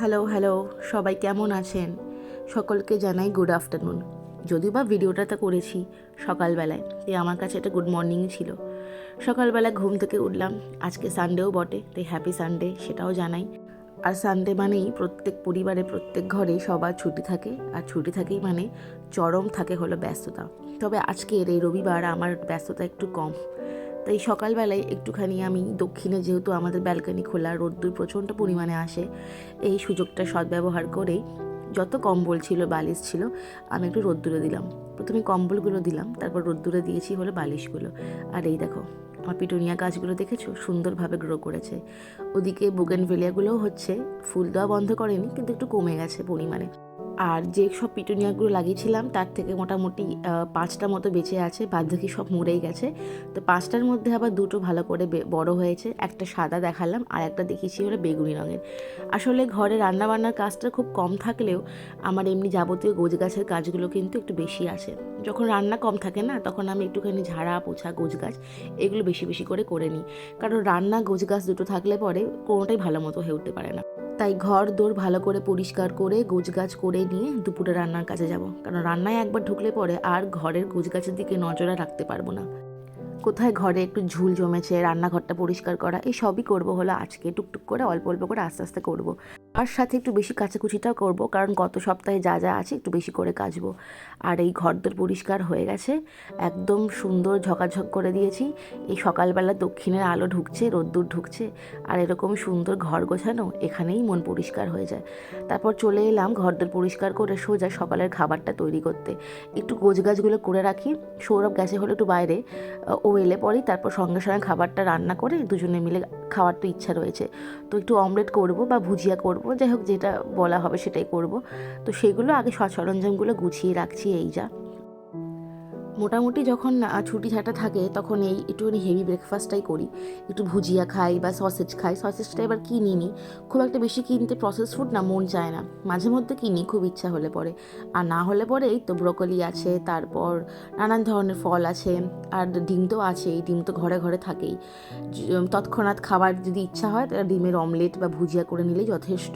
Hello hello সবাই কেমন আছেন? সকলকে জানাই গুড আফটারনুন যদিও বা ভিডিওটাতে করেছি সকালবেলায়, তাই আমার কাছে এটা গুড মর্নিংই ছিল। সকালবেলা ঘুম থেকে উঠলাম। আজকে সানডেও বটে, তাই হ্যাপি সানডে সেটাও জানাই। আর সানডে মানেই প্রত্যেক পরিবারে, প্রত্যেক ঘরে সবার ছুটি থাকে। আর ছুটি থাকেই মানে চরম থাকে হলো ব্যস্ততা। তবে আজকের এই রবিবার আমার ব্যস্ততা একটু কম। তাই সকালবেলায় একটুখানি আমি দক্ষিণে যেহেতু আমাদের ব্যালকানি খোলা, রোদ্দুর প্রচণ্ড পরিমাণে আসে, এই সুযোগটা সদ্ব্যবহার করে যত কম্বল ছিল, বালিশ ছিল, আমি একটু রোদ্দুরে দিলাম। প্রথমে কম্বলগুলো দিলাম, তারপর রোদ্দুরে দিয়েছি হলো বালিশগুলো। আর এই দেখো, আমার পিটুনিয়া গাছগুলো দেখেছ? সুন্দরভাবে গ্রো করেছে। ওদিকে বুগেনভেলিয়াগুলোও হচ্ছে, ফুল দেওয়া বন্ধ করেনি, কিন্তু একটু কমে গেছে পরিমাণে। আর যে সব পিটুনিয়াগুলো লাগিয়েছিলাম, তার থেকে মোটামুটি পাঁচটা মতো বেঁচে আছে বাদ বাকি সব মরেই গেছে। তো পাঁচটার মধ্যে আবার দুটো ভালো করে বড় হয়েছে, একটা সাদা দেখালাম আর একটা দেখিয়েছি হলো বেগুনি রঙের। আসলে ঘরে রান্নাবান্নার কাজটা খুব কম থাকলেও আমার এমনি যাবতীয় গোজ গাছের কাজগুলো কিন্তু একটু বেশি আছে যখন রান্না কম থাকে না, তখন আমি একটুখানি ঝাড়া, পোছা গোজ গাছ এগুলো বেশি বেশি করে করে নিই। কারণ রান্না গোজ গাছ দুটো থাকলে পরে কোনোটাই ভালো মতো হয়ে উঠতে পারে না। তাই ঘর, দোর ভালো করে পরিষ্কার করে, গোছগাছ করে নিয়ে দুপুরে রান্নার কাছে যাব। কারণ রান্নায় একবার ঢুকলে পরে আর ঘরের গোছগাছের দিকে নজরা রাখতে পারব না। কোথায় ঘরে একটু ঝুল জমেছে, রান্নাঘরটা পরিষ্কার করা এই সবই করব হলো আজকে। টুকটুক করে অল্প অল্প করে আস্তে আস্তে করব। আর সাথে একটু বেশি কাচাকুচিটাও করব, কারণ গত সপ্তাহে যা যা আছে একটু বেশি করে কাচবো। আর এই ঘরদোর পরিষ্কার হয়ে গেছে, একদম সুন্দর ঝকাঝক করে দিয়েছি। এই সকালবেলা দক্ষিণের আলো ঢুকছে, রোদ্দুর ঢুকছে, আর এরকম সুন্দর ঘর গোছানো এখানেই মন পরিষ্কার হয়ে যায়। তারপর চলে এলাম ঘরদোর পরিষ্কার করে সোজা সকালের খাবারটা তৈরি করতে। একটু গোছগাছগুলো করে রাখি, সৌরভ গেছে হলো একটু বাইরে ও এলে পরেই তারপর সঙ্গে সঙ্গে খাবারটা রান্না করে দুজনে মিলে খাওয়ার তো ইচ্ছা রয়েছে। তো একটু অমলেট করব বা ভুজিয়া করব, যাই হোক যেটা বলা হবে সেটাই করব। তো সেগুলো আগে সরঞ্জামগুলো গুছিয়ে রাখছি, এই যা। মোটামুটি যখন ছুটি ছাটা থাকে, তখন এই একটুখানি হেভি ব্রেকফাস্টটাই করি। একটু ভুজিয়া খাই বা সসেজ খাই। সসেজটা এবার কিনি নি? খুব একটা বেশি কিনতে প্রসেস ফুড না, মন চায় না। মাঝে মধ্যে কিনি খুব ইচ্ছা হলে পরে। আর না হলে পরে এই তো ব্রোকলি আছে, তারপর নানান ধরনের ফল আছে, আর ডিম তো আছেই, ডিম তো ঘরে ঘরে থাকেই। তৎক্ষণাৎ খাবার যদি ইচ্ছা হয়, তাহলে ডিমের অমলেট বা ভুজিয়া করে নিলেই যথেষ্ট।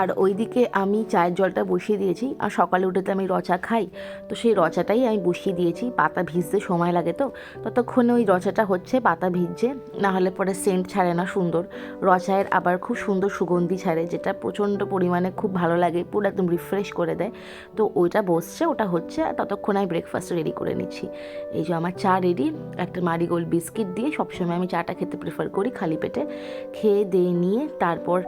আর ওইদিকে আমি চায়ের জলটা বসিয়ে দিয়েছি, আর সকালে উঠে তো আমি রচা খাই। তো সেই রচাটাই আমি বসিয়ে দিয়েছি, পাতা ভিজতে সময় লাগে তো। ততক্ষণে ওই রচাটা হচ্ছে পাতা ভিজছে, না হলে পরে সেন্ট ছাড়ে না সুন্দর। রচায়ের আবার খুব সুন্দর সুগন্ধি ছাড়ে, যেটা প্রচণ্ড পরিমাণে খুব ভালো লাগে, পুরো একদম রিফ্রেশ করে দেয়। তো ওইটা বসছে, ওটা হচ্ছে, আর ততক্ষণ আমি ব্রেকফাস্ট রেডি করে নিচ্ছি। এই যে আমার চা রেডি একটা মারিগোল্ড বিস্কিট দিয়ে সবসময় আমি চাটা খেতে প্রেফার করি খালি পেটে। খেয়ে, দিয়ে, নিয়ে, তারপর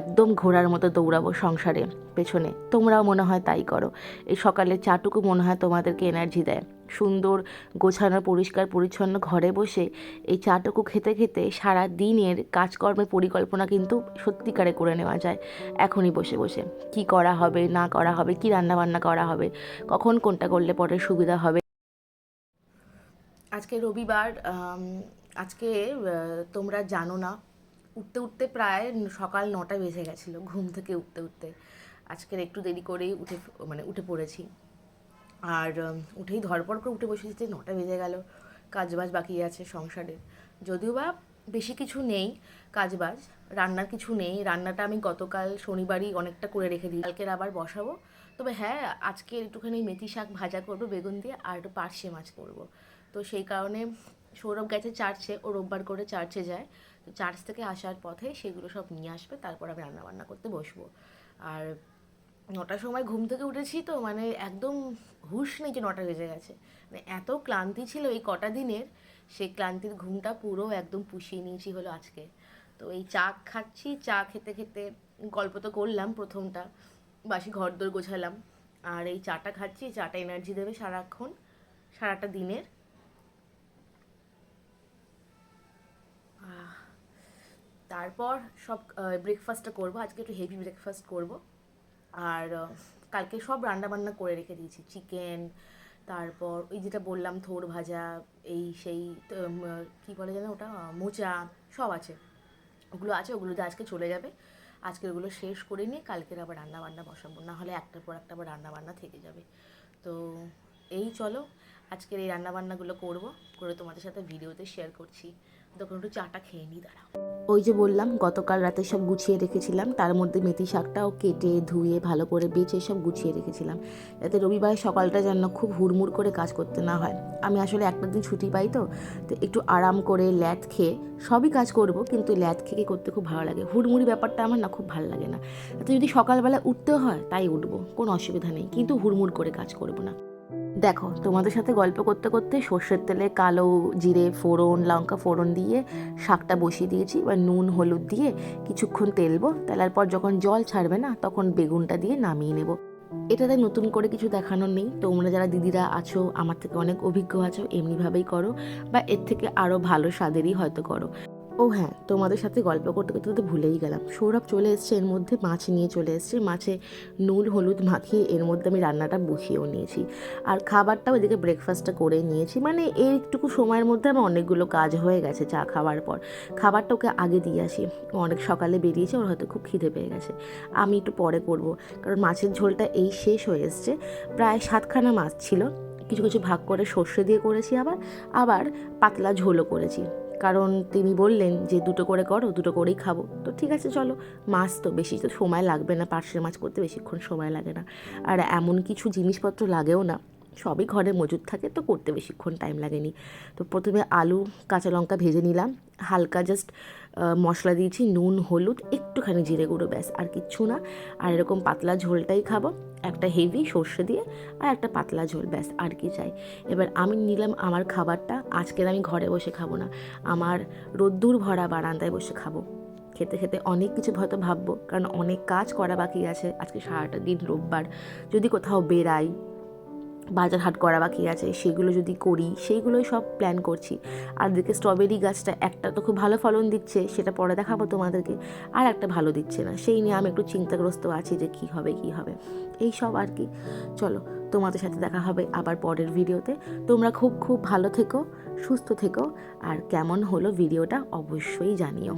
একদম ঘোড়ার মতো দৌড়াবো সংসারে, পেছনে। তোমরাও মনে হয় তাই করো। এই সকালে চাটুকু মনে হয় তোমাদেরকে এনার্জি দেয়। সুন্দর, গোছানো, পরিষ্কার, পরিচ্ছন্ন ঘরে বসে এই চাটুকু খেতে খেতে সারা দিনের কাজকর্মের পরিকল্পনা কিন্তু সত্যিকারে করে নেওয়া যায়। এখনই বসে বসে। কি করা হবে, না করা হবে, কি রান্না বান্না করা হবে, কখন কোনটা করলে পরে সুবিধা হবে? আজকে রবিবার আজকে তোমরা জানো না উঠতে উঠতে প্রায় সকাল নটা বেজে গেছিল, ঘুম থেকে উঠতে উঠতে। আজকের একটু দেরি করেই উঠে মানে উঠে পড়েছি। আর উঠেই ধরপড় করে উঠে বসেছি যে নটা বেজে গেল, কাজবাজ বাকি আছে সংসারে যদিও বা বেশি কিছু নেই কাজবাজ, রান্নার কিছু নেই, রান্নাটা আমি গতকাল শনিবারই অনেকটা করে রেখে দিই কালকের আবার বসাবো। তবে হ্যাঁ আজকে একটুখানি মেথি শাক ভাজা করব, বেগুন দিয়ে, আর একটু পার্শে মাছ করব। তো সেই কারণে সৌরভ গেছে চার্চে, ও রোববার করে চার্চে যায়। তো চার্চ থেকে আসার পথে সেগুলো সব নিয়ে আসবে, তারপর আমি রান্না বান্না করতে বসবো। আর নটার সময় ঘুম থেকে উঠেছি তো মানে একদম হুঁশ নেই যে নটা বেজে গেছে। মানে এত ক্লান্তি ছিল এই কটা দিনের, সেই ক্লান্তির ঘুমটা পুরো একদম পুষিয়ে নিয়েছি হলো আজকে। তো এই চা খাচ্ছি, চা খেতে খেতে গল্প তো করলাম প্রথমটা, বাসি ঘরদোর গোছালাম। আর এই চাটা খাচ্ছি চাটা এনার্জি দেবে সারাক্ষণ, সারাটা দিনের। তারপর সব ব্রেকফাস্টটা করব। আজকে একটু হেভি ব্রেকফাস্ট করব। আর কালকে সব রান্না বান্না করে রেখে দিয়েছি। চিকেন তারপর ওই যেটা বললাম থোর ভাজা, এই সেই কী বলে যেন ওটা? মোচা, সব আছে। ওগুলো আছে, ওগুলো দিয়ে আজকে চলে যাবে। আজকে ওগুলো শেষ করে নিয়ে কালকের আবার রান্না বান্না বসাবো। না হলে একটার পর একটা আবার রান্না বান্না থেকে যাবে। তো এই চলো, আজকের এই রান্না বান্নাগুলো করব। করে তোমাদের সাথে ভিডিওতে শেয়ার করছি। তখন একটু চাটা খেয়ে নিই দাঁড়া ওই যে বললাম, গতকাল রাতে সব গুছিয়ে রেখেছিলাম, তার মধ্যে মেথি শাকটাও কেটে, ধুয়ে, ভালো করে বেছে সব গুছিয়ে রেখেছিলাম। যাতে রবিবার সকালটা যেন খুব হুড়মুড় করে কাজ করতে না হয়। আমি আসলে একটা দিন ছুটি পাই তো তো একটু আরাম করে ল্যাদ খেয়ে সবই কাজ করব, কিন্তু ল্যাদ খেয়ে করতে খুব ভালো লাগে। হুড়মুড়ি ব্যাপারটা আমার না খুব ভালো লাগে না। তো যদি সকালবেলা উঠতে হয়, তাই উঠবো, কোনো অসুবিধা নেই, কিন্তু হুড়মুড় করে কাজ করব না। দেখো, তোমাদের সাথে গল্প করতে করতে সর্ষের তেলে কালো জিরে ফোড়ন, লঙ্কা ফোড়ন দিয়ে শাকটা বসিয়ে দিয়েছি, এবার নুন, হলুদ দিয়ে কিছুক্ষণ তেলবো। তেলার পর যখন জল ছাড়বে না, তখন বেগুনটা দিয়ে নামিয়ে নেব। এটাতে নতুন করে কিছু দেখানোর নেই। তোমরা যারা দিদিরা আছো, আমার থেকে অনেক অভিজ্ঞ আছো, এমনিভাবেই করো বা এর থেকে আরও ভালো স্বাদেরই হয়তো করো। ও হ্যাঁ তোমাদের সাথে গল্প করতে করতে তো ভুলেই গেলাম। সৌরভ চলে এসছে, এর মধ্যে মাছ নিয়ে চলে এসছে। মাছে নুন, হলুদ মাখিয়ে এর মধ্যে আমি রান্নাটা বসিয়েও নিয়েছি। আর খাবারটাও এদিকে ব্রেকফাস্টটা করে নিয়েছি। মানে এইটুকু সময়ের মধ্যে আমার অনেকগুলো কাজ হয়ে গেছে চা খাওয়ার পর। খাবারটা ওকে আগে দিয়ে আসি। অনেক সকালে বেরিয়েছে, ওর হয়তো খুব খিদে পেয়ে গেছে। আমি একটু পরে করব, কারণ মাছের ঝোলটা এই শেষ হয়ে এসছে। প্রায় সাতখানা মাছ ছিল। কিছু কিছু ভাগ করে সর্ষে দিয়ে করেছি আবার আবার পাতলা ঝোলও করেছি। কারণ তিনি বললেন যে দুটো করে করো, দুটো করেই খাব। তো ঠিক আছে, চলো। মাছ তো বেশি তো সময় লাগবে না পার্শ্বের মাছ করতে বেশিক্ষণ সময় লাগে না। আর এমন কিছু জিনিসপত্র লাগেও না, সবই ঘরে মজুদ থাকে, তো করতে বেশিক্ষণ টাইম লাগেনি। তো প্রথমে আলু, কাঁচা লঙ্কা ভেজে নিলাম। হালকা জাস্ট মশলা দিয়েছি, নুন, হলুদ, একটুখানি জিরে গুঁড়ো, ব্যাস, আর কিচ্ছু না। আর এরকম পাতলা ঝোলটাই খাব। একটা হেভি সর্ষে দিয়ে আর একটা পাতলা ঝোল, ব্যাস, আর কি চাই। এবার আমি নিলাম আমার খাবারটা, আজকের আমি ঘরে বসে খাব না। আমার রোদ্দুর ভরা বারান্দায় বসে খাব। খেতে খেতে অনেক কিছু হয়তো ভাববো, কারণ অনেক কাজ করা বাকি আছে আজকে সারাটা দিন রোববার। যদি কোথাও বেরাই বাজার হাট করা বাকি আছে, সেগুলো যদি করি, সেইগুলোই সব প্ল্যান করছি। আর দিকে স্ট্রবেরি গাছটা একটা তো খুব ভালো ফলন দিচ্ছে, সেটা পরে দেখাবো তোমাদেরকে। আর একটা ভালো দিচ্ছে না, সেই নিয়ে আমি একটু চিন্তাগ্রস্ত আছি যে কী হবে কী হবে। এই সব আর কি। চলো, তোমাদের সাথে দেখা হবে আবার পরের ভিডিওতে। তোমরা খুব খুব ভালো থেকো, সুস্থ থেকো, আর কেমন হলো ভিডিওটা অবশ্যই জানিও।